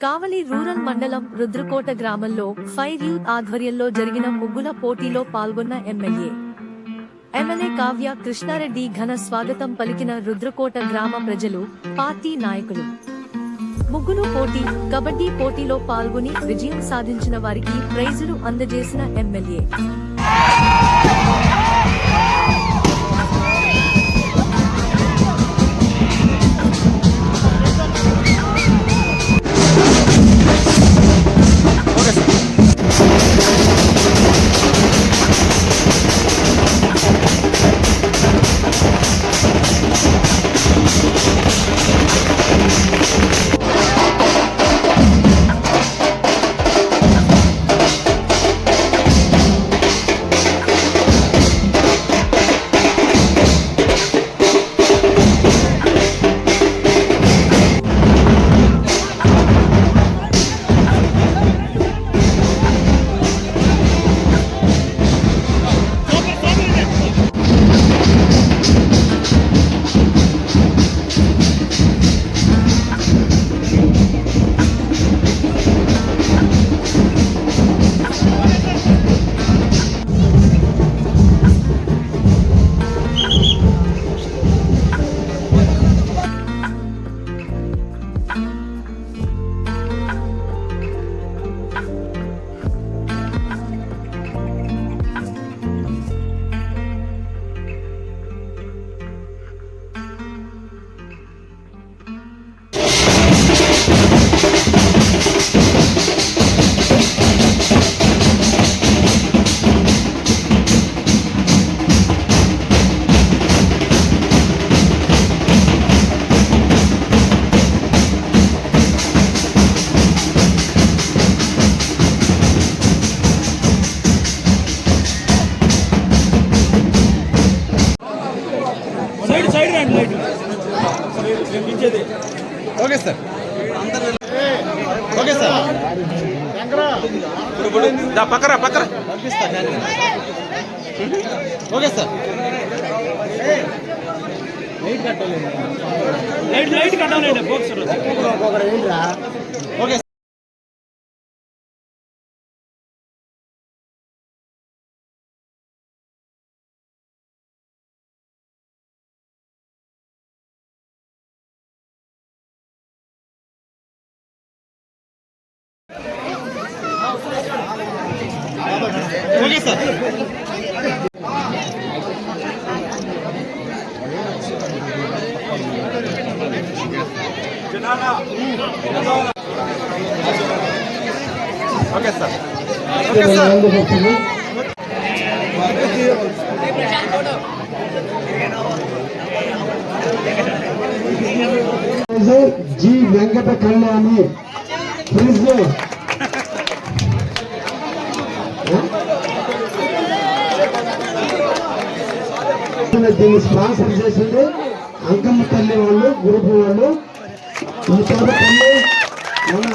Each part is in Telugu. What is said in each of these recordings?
కావలి రూరల్ మండలం రుద్రకోట గ్రామంలో ఫైర్ యూత్ ఆధ్వర్యంలో జరిగిన ముగ్గుల పోటీలో పాల్గొన్న ఎమ్మెల్యే. ఎమ్మెల్యే కావ్య కృష్ణారెడ్డి ఘన స్వాగతం పలికిన రుద్రకోట గ్రామ ప్రజలు పార్టీ నాయకులు. ముగ్గులు పోటీ కబడ్డీ పోటీలో పాల్గొని విజయం సాధించిన వారికి ప్రైజులు అందజేసిన ఎమ్మెల్యే. దా పక్కరా పక్కరా. Okay sir. లైట్ లైట్ కట్టాలండి box okay okay sir okay sir okay sir G Venkata Kalyani please దీన్ని స్పాన్సర్ చేసింది. అంకమ్మ తల్లి వాళ్ళు గ్రూప్ వాళ్ళు. ఈ తోట మన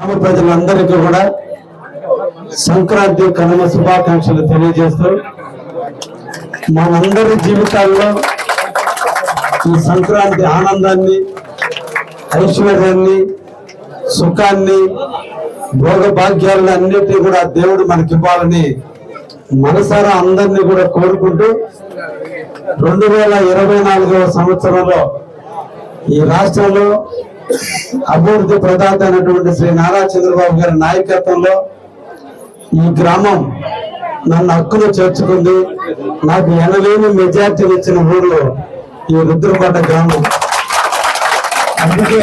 గ్రామ ప్రజలందరికీ కూడా సంక్రాంతి కనుమ శుభాకాంక్షలు తెలియజేస్తూ మనందరి జీవితాల్లో ఈ సంక్రాంతి ఆనందాన్ని ఐశ్వర్యాన్ని సుఖాన్ని భోగభాగ్యాలను అన్నిటినీ కూడా దేవుడు మనకి ఇవ్వాలని మనసారా అందరినీ కూడా కోరుకుంటూ రెండు వేల ఇరవై నాలుగవ సంవత్సరంలో ఈ రాష్ట్రంలో అభివృద్ధి ప్రదాత అయినటువంటి శ్రీ నారా చంద్రబాబు గారి నాయకత్వంలో ఈ గ్రామం నన్ను హక్కును చేర్చుకుంది. నాకు ఎనలేని మెజార్టీని ఇచ్చిన ఊర్లో ఈ రుద్రకోట గ్రామం. అందుకే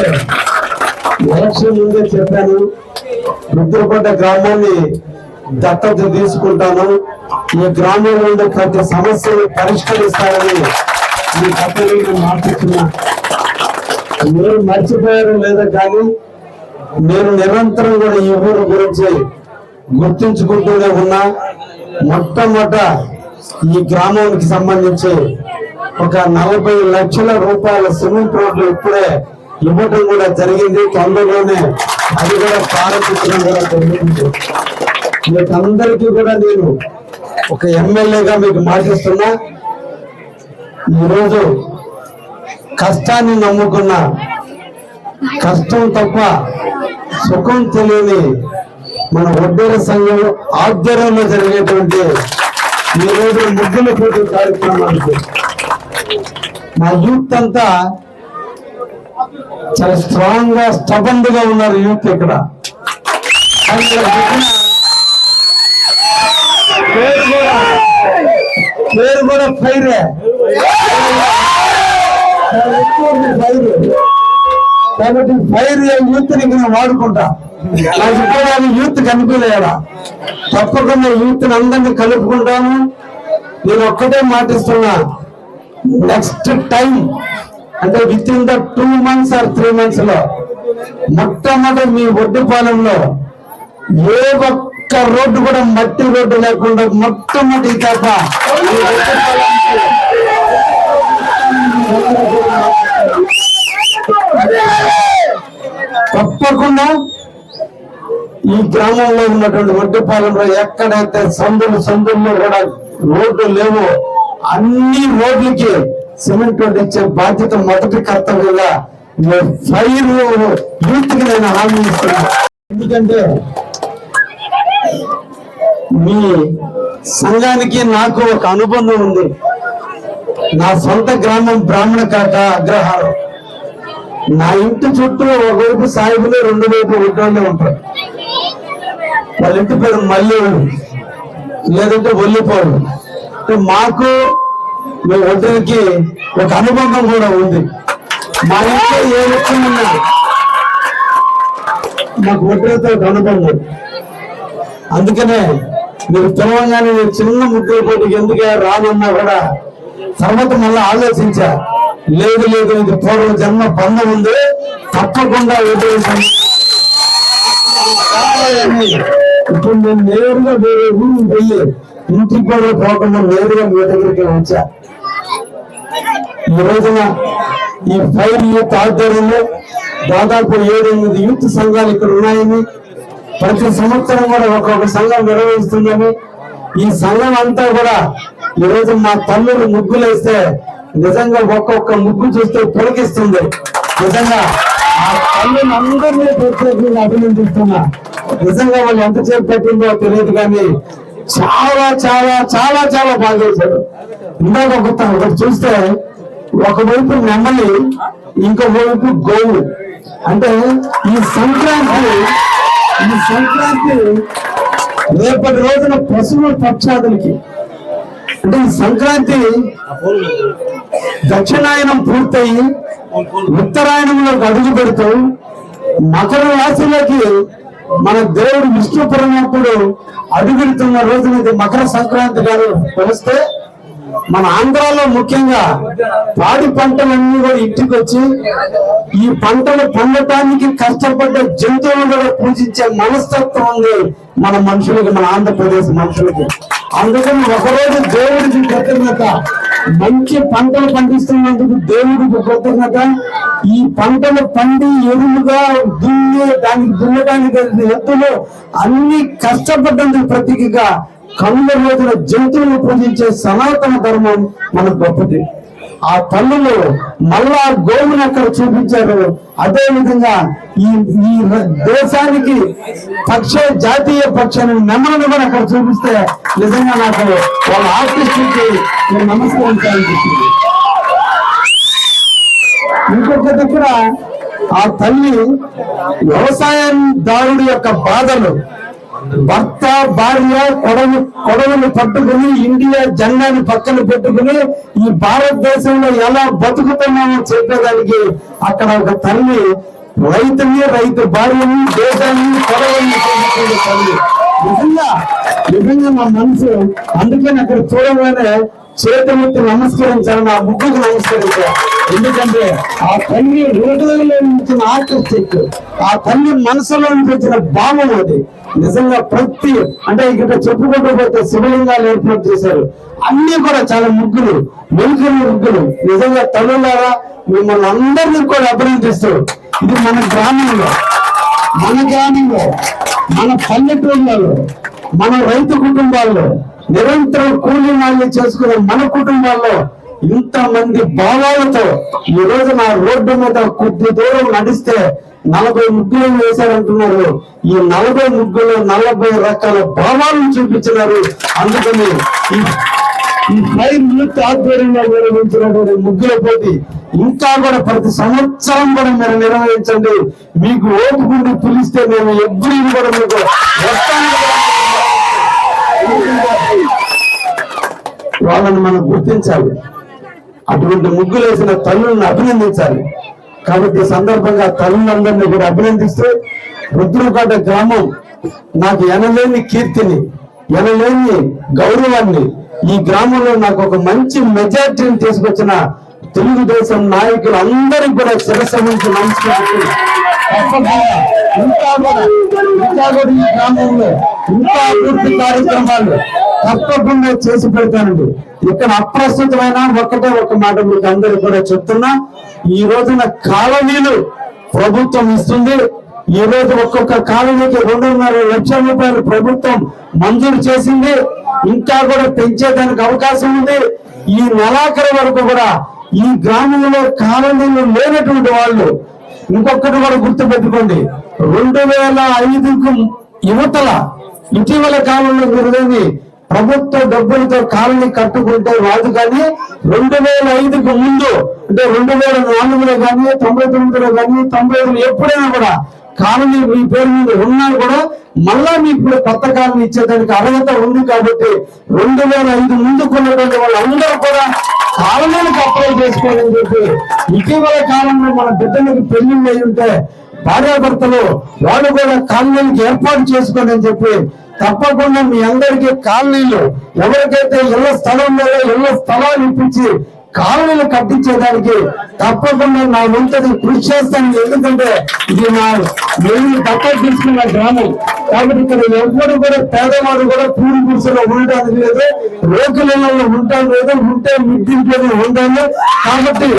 ఎలక్షన్ ముందే చెప్పాను రుద్రకోట గ్రామాన్ని దత్తత తీసుకుంటాను. ఈ గ్రామంలో ఉండే ప్రతి సమస్యను పరిష్కరిస్తానని ఈ కథలు మాట్లాడుతున్నా. మీరు మర్చిపోయారు లేదా కానీ నేను నిరంతరం కూడా ఈ ఊరు గురించి గుర్తించుకుంటూనే ఉన్నా. మొట్టమొదట ఈ గ్రామానికి సంబంధించి ఒక నలభై లక్షల రూపాయల సిమెంట్ రోడ్లు ఇప్పుడే ఇవ్వటం కూడా జరిగింది. తొందరలోనే అది కూడా ప్రారంభించడం కూడా జరిగింది. మీకందరికీ కూడా నేను ఒక ఎమ్మెల్యేగా మీకు మాటిస్తున్నా. ఈరోజు కష్టాన్ని నమ్ముకున్న కష్టం తప్ప సుఖం తెలియని మన ఒడ్డేర సంఘం ఆధ్వర్యంలో జరిగేటువంటి ఈ రోజు ముగ్గుల పోటీ కార్యక్రమానికి మా యూత్ అంతా చాలా స్ట్రాంగ్గా స్టబండ్గా ఉన్నారు యూత్ ఇక్కడ. పేరు కూడా ఫైరే ఫైర్. కాబట్టి ఫైర్ యూత్ని నేను వాడుకుంటా. నాకు యూత్ కనిపించలేదా తప్పకుండా యూత్ అందరినీ కలుపుకుంటాను. నేను ఒక్కటే మాటిస్తున్నా. నెక్స్ట్ టైం అంటే within the two months or three మంత్స్లో మొట్టమొదటి మీ ఒడ్డుపాలెంలో ఏ ఒక్క రోడ్డు కూడా మట్టి రోడ్డు లేకుండా మొట్టమొదటి తప్ప తప్పకుండా ఈ గ్రామంలో ఉన్నటువంటి ఒడ్డుపాలెంలో ఎక్కడైతే సందులు సందుల్లో కూడా రోడ్లు లేవో అన్ని రోడ్లకి సిమెంట్ రోడ్ ఇచ్చే బాధ్యత మొదటి కర్తవ్యంగా ఫైర్ యూత్కి నేను హామీ ఇస్తున్నాను. ఎందుకంటే మీ సంఘానికి నాకు ఒక అనుబంధం ఉంది. నా సొంత గ్రామం బ్రాహ్మణ కాక అగ్రహారం. నా ఇంటి చుట్టూ ఒకవైపు సాయిబులు రెండు వైపు ఉద్యోగులు ఉంటారు వాళ్ళ ఇంటి పేరు మల్లెడు లేదంటే ఒల్లిపోడు మాకు మీ ఒడ్డరికి ఒక అనుబంధం కూడా ఉంది. మా ఇంట్లో ఏ విషయం ఉన్నా మాకు ఒడ్డరితో ఒక అనుబంధం అందుకనే మీరు పిలవంగానే నేను చిన్న ముగ్గురు పోటీకి ఎందుకే రానున్నా కూడా తర్వాత మళ్ళీ ఆలోచించా లేదు లేదు ఇది పూర్వ జన్మ బంధం ఉంది తప్పకుండా వదిలేసాను ఇప్పుడు నేను నేరుగా వేరే ఊరికి వెళ్ళి ఇంటికి కూడా పోకుండా నేరుగా మీ దగ్గరికి వచ్చా. ఈ రోజున ఈ ఫైర్ యూత్ ఆధ్వర్యంలో దాదాపు ఏడెనిమిది యూత్ సంఘాలు ఇక్కడ ఉన్నాయని ప్రతి సంవత్సరం కూడా ఒక్కొక్క సంఘం నిర్వహిస్తుందని ఈ సంఘం అంతా కూడా ఈ రోజు మా తల్లులు ముగ్గులు వేస్తే నిజంగా ఒక్కొక్క ముగ్గు చూస్తే పులకిస్తుంది. నిజంగా ఆ తల్లిని అందరినీ ప్రత్యేకంగా అభినందిస్తున్నా. నిజంగా వాళ్ళు ఎంతసేపు పెట్టిందో తెలియదు కానీ చాలా చాలా చాలా చాలా బాగా చేశారు. ఇందాక ఒక ఒకటి చూస్తే ఒకవైపు నెమ్మలి ఇంకో గోవు. అంటే ఈ సంక్రాంతి ఈ సంక్రాంతి రేపటి రోజున పశువుల పక్షాదులకి. అంటే ఈ సంక్రాంతి దక్షిణాయనం పూర్తయి ఉత్తరాయణంలోకి అడుగు పెడుతూ మకర రాశిలోకి మన దేవుడు విష్ణు పరమాత్ముడు అడుగుడుతున్న రోజున ఇది మకర సంక్రాంతి గారు పిలిస్తే మన ఆంధ్రాలో ముఖ్యంగా పాడి పంటలన్నీ కూడా ఇంటికి వచ్చి ఈ పంటలు పొందటానికి కష్టపడ్డ జంతువులు కూడా పూజించే మనస్తత్వం ఉంది మన మనుషులకి మన ఆంధ్రప్రదేశ్ మనుషులకి. అందుకని ఒకరోజు దేవుడికి కృతజ్ఞత. మంచి పంటలు పండిస్తున్నందుకు దేవుడికి కృతజ్ఞత ఈ పంటలు పండి ఎరువుగా దున్నే దానికి దున్నడానికి ఎత్తులు అన్ని కష్టపడ్డందుకు ప్రతీకగా కనుల రోజున జంతువులు పూజించే సనాతన ధర్మం మన గొప్పది. ఆ తల్లులు మళ్ళా గోవుని అక్కడ చూపించారు. అదే విధంగా ఈ ఈ దేశానికి పక్ష జాతీయ పక్షాన్ని నెమలను కూడా అక్కడ చూపిస్తే నిజంగా నాకు వాళ్ళ ఆర్టిస్ట్కి నేను నమస్కరించాలనిపిస్తుంది ఇంకొక దగ్గర ఆ తల్లి వ్యవసాయదారుడి యొక్క బాధలు భర్త భార్య కొడవ కొడవలు పట్టుకుని ఇండియా జెండాని పక్కన పెట్టుకుని ఈ భారతదేశంలో ఎలా బతుకుతున్నామో చెప్పేదానికి అక్కడ ఒక తల్లి రైతుని రైతు భార్యని దేశాన్ని కొడవని తల్లి. నిజంగా నిజంగా మా మనసు అందుకని అక్కడ చూడగానే చేతులెత్తి నమస్కరించాలని ఆ ముగ్గుకు నమస్కరించారు ఎందుకంటే ఆ తల్లి హృదయంలో నుంచి ఆర్టిస్టిక్ ఆ తల్లి మనసులో నుంచి వచ్చిన భావం అది. నిజంగా ప్రతి అంటే ఇక్కడ చెప్పుకుంటూ పోతే శివలింగాలు ఏర్పాటు చేశారు. అన్ని కూడా చాలా ముగ్గులు మెలుకలు ముగ్గులు. నిజంగా తల్లులారా మిమ్మల్ని అందరినీ కూడా అభినందిస్తారు ఇది మన గ్రామంలో మన గ్రామంలో మన పల్లెటూళ్ళలో మన రైతు కుటుంబాల్లో నిరంతరం కూలీ నాలి చేసుకునే మన కుటుంబాల్లో ఇంతమంది భావాలతో ఈ రోజు నా రోడ్డు మీద కొద్ది దూరం నడిస్తే నలభై ముగ్గులు వేశారంటున్నారు. ఈ నలభై ముగ్గులు నలభై రకాల భావాలను చూపించినారు. అందుకని ఈ- ఫైవ్ యూత్ ఆధ్వర్యంలో నిర్వహించినటువంటి ముగ్గుల పోటీ ఇంకా కూడా ప్రతి సంవత్సరం కూడా మీరు నిర్వహించండి. మీకు ఓపుకుంటూ పిలిస్తే మేము ఎవ్రీ కూడా మీకు వాళ్ళని మనం గుర్తించాలి. అటువంటి ముగ్గులు వేసిన తల్లులను అభినందించాలి. కాబట్టి సందర్భంగా తరుణులందరినీ కూడా అభినందిస్తూ రుద్రకోట గ్రామం నాకు ఎనలేని కీర్తిని ఎనలేని గౌరవాన్ని ఈ గ్రామంలో నాకు ఒక మంచి మెజార్టీని తీసుకొచ్చిన తెలుగుదేశం నాయకులు అందరికీ కూడా శిరస్సు నుంచి నమస్కరిస్తూ ఇంకా కూడా ఇంకా కూడా ఈ గ్రామంలో ఇంకా అభివృద్ధి కార్యక్రమాలు తప్పకుండా చేసి పెడతానండి. ఇక్కడ అప్రస్తుతమైన ఒక్కటే ఒక మాట మీకు అందరు కూడా చెప్తున్నా. ఈ రోజున కాలనీలు ప్రభుత్వం ఇస్తుంది. ఈ రోజు ఒక్కొక్క కాలనీకి రెండున్నర లక్షల రూపాయలు ప్రభుత్వం మంజూరు చేసింది. ఇంకా కూడా పెంచేదానికి అవకాశం ఉంది. ఈ నెలాఖరు వరకు కూడా ఈ గ్రామంలో కాలనీలు లేనటువంటి వాళ్ళు ఇంకొకటి కూడా గుర్తుపెట్టుకోండి. రెండు వేల ఐదుకు యువతల ఇటీవల కాలంలో గురుదేవి ప్రభుత్వ డబ్బులతో కాలనీ కట్టుకుంటే రాదు కానీ రెండు వేల ఐదుకు ముందు అంటే రెండు వేల నాలుగులో కానీ తొంభై తొమ్మిదిలో కానీ తొంభై ఎప్పుడైనా కూడా కాలనీ మీ పేరు మీద ఉన్నా కూడా మళ్ళా మీకు ఇప్పుడు కొత్త కాలనీ ఇచ్చేదానికి అర్హత ఉంది కాబట్టి రెండు వేల ఐదు ముందుకున్నటువంటి వాళ్ళందరూ కూడా కాలనీలకు అప్లై చేసుకోవాలని చెప్పి ఇటీవల కాలంలో మన బిడ్డలకు పెళ్ళిళ్ళు అయి ఉంటే భార్యాభర్తలు వాళ్ళు కూడా కాలనీలకు ఏర్పాటు చేసుకోండి అని చెప్పి తప్పకుండా మీ అందరికీ కాలనీలు ఎవరికైతే ఇళ్ళ స్థలం వల్ల ఇళ్ళ స్థలాలు ఇప్పించి కాలనీలు కట్టించేదానికి తప్పకుండా నా వంతది కృషి చేస్తాను. ఎందుకంటే ఇది నా నేను దత్తత తీసుకున్న గ్రామం. కాబట్టి ఇక్కడ ఎవరు కూడా పేదవాడు కూడా పూరి గుడిసెలో ఉండడానికి లేదు రోగులలో ఉంటాను లేదు ఉంటే మిద్దింట్లో ఉంటాను కాబట్టి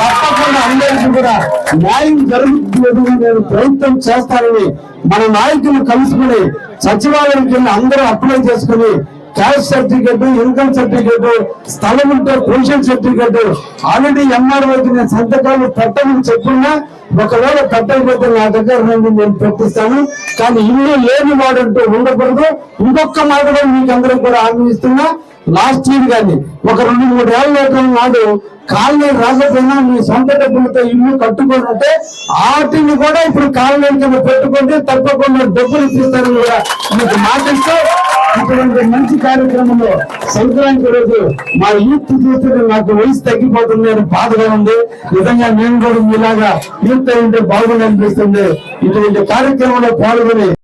తప్పకుండా అందరికీ కూడా న్యాయం జరుగుతుంది నేను ప్రయత్నం చేస్తానని మన నాయకులు కలుసుకుని సచివాలయం కింద అందరూ అప్లై చేసుకుని క్యాష్ సర్టిఫికెట్ ఇన్కమ్ సర్టిఫికెట్ స్థలం ఉంటే పొజిషన్ సర్టిఫికెట్ ఆల్రెడీ ఎంఆర్ఓకి నేను సంతకాలు పెట్టమని చెప్పున్నా ఒకవేళ పెట్టకపోతే నా దగ్గర నుండి నేను పెట్టిస్తాను. కానీ ఇల్లు లేని వాడంటూ ఉండకూడదు. ఇంకొక మాట కూడా మీకు అందరం కూడా హామీ లాస్ట్ ఇయర్ కానీ ఒక రెండు మూడు ఏళ్ళ క్రితం నాడు కాలనీ రాకపోయినా మీ సొంత డబ్బులతో ఇల్లు కట్టుకొని వాటిని కూడా ఇప్పుడు కాలనీ కింద పెట్టుకుంటే తప్పకుండా డబ్బులు ఇప్పిస్తారని కూడా మీకు మాటిస్తూ ఇటువంటి మంచి కార్యక్రమంలో సంక్రాంతి రోజు మా యూత్ చూస్తే నాకు వయసు తగ్గిపోతుంది అని బాధగా ఉంది. నిజంగా నేను కూడా మీలాగా యూత్ అయి ఉంటే బాగుందనిపిస్తుంది ఇటువంటి కార్యక్రమంలో పాల్గొని